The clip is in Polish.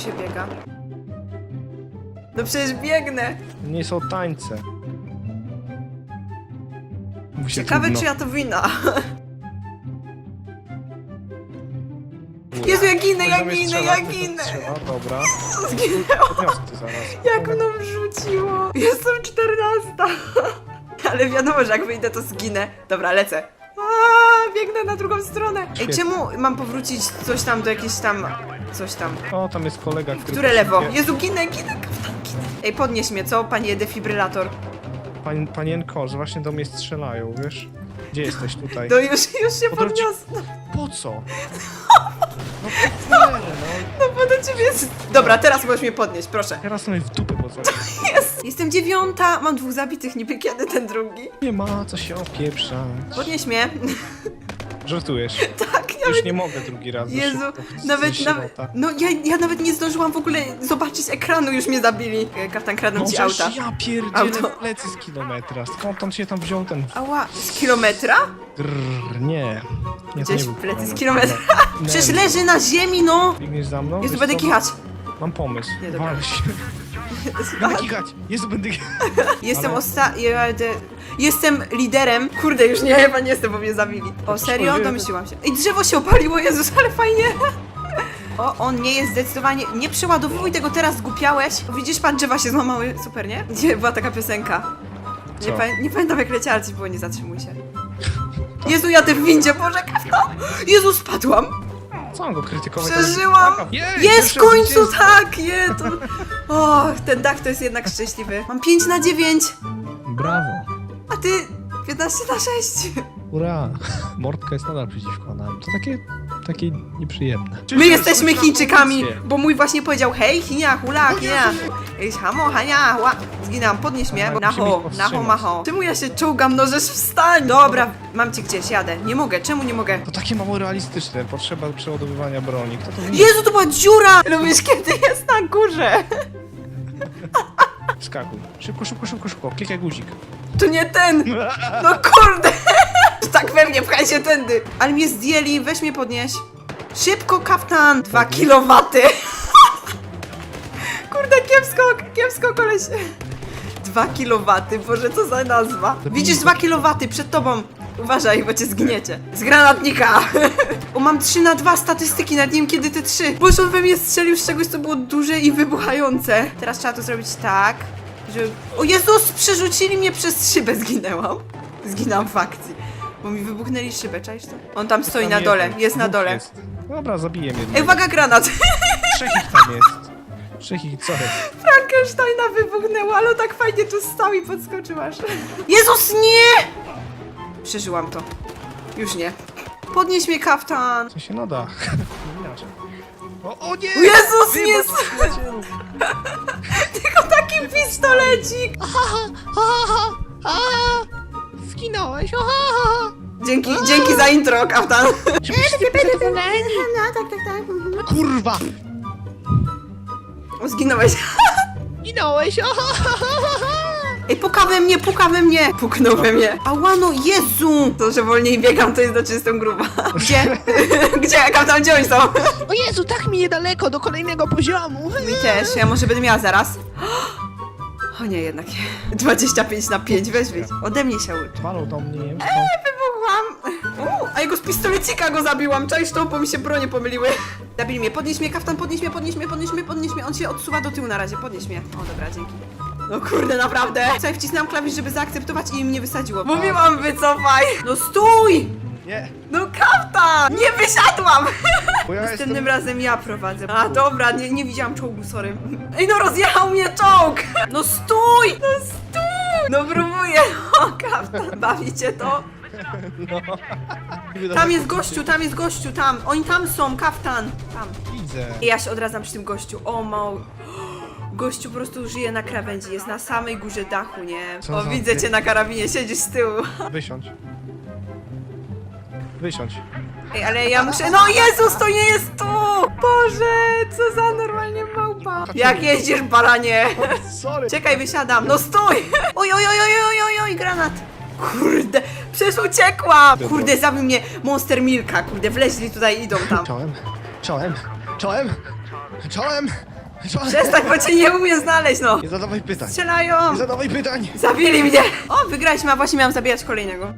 się biega? No przecież biegnę. Nie są tańce. Mówi się Ciekawe, trudno. czy ja to wina. Jezu, ja ginę, ja ginę, strzelać, ja ginę. Strzela, dobra. Zginęłam. Podniosę cię zaraz. Jak mną wrzuciło. Jestem 14. Ale wiadomo, że jak wyjdę, to zginę. Dobra, lecę. A, biegnę na drugą stronę. Ej, Świetnie. czemu mam powrócić coś tam do jakiejś tam... Coś tam. O, tam jest kolega, który... Które lewo? Jezu, ginę, ginę, ginę. Ej, podnieś mnie, co, panie defibrylator? Pan, panienko, że właśnie do mnie strzelają, wiesz? Gdzie jesteś tutaj? No już, już się Odwróci- podniosę. Po co? No cholerę, no. No bo do ciebie jest... Dobra, teraz możesz mnie podnieść, proszę. Teraz sobie w dupę po Jest! Jestem dziewiąta, mam dwóch zabitych, niby kiedy ten drugi. Nie ma co się opieprzać. Podnieś mnie. Żartujesz. tak, Już nie mogę drugi raz. Jezu, nawet, nawet, no ja, ja nawet nie zdążyłam w ogóle zobaczyć ekranu, już mnie zabili. E, Kaftan kradną ci auta. ja pierdzielę Auto. plecy z kilometra. Skąd się tam wziął ten... Ała, z kilometra? Grrr, nie. nie to Gdzieś nie był plecy z kilometr. kilometra. Przecież leży na ziemi, no! Biegniesz za mną? Jezu, Wiesz będę co? kichać. Mam pomysł. Nie, dobra. Wal się. Będę. Jezu, będę Jestem Ale- osta... Jestem liderem. Kurde, już nie, chyba nie jestem, bo mnie zabili. O, serio? powiem. Domyśliłam się. Ej, drzewo się opaliło, Jezus, ale fajnie. O, on nie jest zdecydowanie... Nie przeładowuj tego teraz, zgupiałeś. O, widzisz, pan drzewa się złamały. Super, nie? Gdzie była taka piosenka? Nie, Co? pamię- nie pamiętam jak leciała, ale coś było, nie zatrzymuj się. Jezu, ja ty w windzie, Boże, kawno! Jezu, spadłam! Co mam go krytykować? Przeżyłam! Jej, Jest w pierwsze końcu, zwycięstwo. tak! Je, to... O, ten dach to jest jednak szczęśliwy. Mam 5 na 9, Brawo. a ty 15 na 6. Ura. Mordka jest nadal przeciwko nam. To takie, takie nieprzyjemne. My jesteśmy Chińczykami, bo mój właśnie powiedział hej, Chinia, hula, Chinia. Ej, hamo, hania, hua. Zginęłam, podnieś mnie, bo naho, naho, maho. Czemu ja się czołgam, no żeż wstań. Dobra, mam cię gdzieś, jadę. Nie mogę, czemu nie mogę? To takie mało realistyczne. Potrzeba przeładowywania broni. Kto to? Jezu, to była dziura! Lubisz, kiedy jest na górze? Skakuj. Szybko, szybko, szybko, szybko. Klikaj guzik. To nie ten! No kurde! Tak pewnie, pchaj się tędy. Ale mnie zdjęli, weź mnie podnieś. Szybko, kaftan! Dwa kilowaty! Kurde, kiepsko, kiepsko, koleś. Dwa kilowaty, Boże, co za nazwa. Widzisz dwa kilowaty przed tobą. Uważaj, bo cię zgniecie. Z granatnika! O, mam 3 na 2 statystyki, nad nim kiedy te trzy. Boże, on we mnie strzelił z czegoś, co było duże i wybuchające. Teraz trzeba to zrobić tak, że... O Jezus, przerzucili mnie przez szybę, zginęłam. Zginęłam w akcji. Bo mi wybuchnęli szybę, czaisz to? On tam stoi Tam na dole, jeden. jest na Dwóch dole. Jest. Dobra, zabiję jednego. Ej, uwaga, granat! Trzech ich tam jest. Trzech ich, co jest? Frankensteina wybuchnęło, ale on tak fajnie tu stał i podskoczył aż. Jezus, nie! Przeżyłam to. Już nie. Podnieś mnie, kaftan! Co się na dach? Inaczej. O, o nie! Jezus, nie! Wybacz, przyjacielu. Tylko taki pistolecik! Zginąłeś, Dzięki, dzięki za intro, kaftan. No tak, tak, tak. Kurwa! O, Zginąłeś. Zginąłeś, Ej, puka we mnie, puka we mnie! Puknął we mnie. Ała, no Jezu! To, że wolniej biegam, to jest znaczy, że jestem gruba. Gdzie? Gdzie? Kaftan, gdzie oni są? O Jezu, tak mi niedaleko do kolejnego poziomu. Mi też, ja może będę miała zaraz. O nie, jednak nie. 25 na 5, weź wyjdź. Ode mnie się uczy. Walą do mnie, nie wiem Wybuchłam! U, a jego z pistolecika go zabiłam, czaisz to, bo mi się bronie pomyliły. Zabili mnie, podnieś mnie, kaftan, podnieś mnie, podnieś mnie, podnieś mnie, podnieś mnie. On się odsuwa do tyłu na razie, podnieś mnie. O, dobra, dzięki. No kurde, naprawdę. Słuchaj, wcisnąłem klawisz, żeby zaakceptować i mnie wysadziło. Mówiłam, wycofaj! No stój! Nie, No kaftan! Nie wysiadłam! bo ja Następnym jestem... razem ja prowadzę. A dobra, nie, nie widziałam czołgu, sorry. Ej no rozjechał mnie czołg! No stój! No stój! No próbuję! O kaftan, bawicie to? Tam jest gościu, tam jest gościu, tam. Oni tam są, kaftan. Tam. Widzę. I ja się odradzam przy tym gościu. O mał. Gościu po prostu żyje na krawędzi, jest na samej górze dachu, nie? Co o, za widzę ty- cię na karabinie, siedzisz z tyłu. Wysiądź. Wysiądź. Ej, ale ja muszę... No Jezus, to nie jest tu! Boże, co za normalnie małpa. Jak jeździsz, baranie? Sorry. Czekaj, wysiadam. No stój! Oj, oj, oj, oj, oj, oj, oj, granat. Kurde, przecież uciekłam! Kurde, zabił mnie Monster Milka, kurde, wleźli tutaj, idą tam. Czołem, czołem, czołem, czołem. Co? Przestań, bo cię nie umiem znaleźć, no. Nie zadawaj pytań. Strzelają! Nie zadawaj pytań. Zabili mnie! O, wygraliśmy, a właśnie miałam zabijać kolejnego.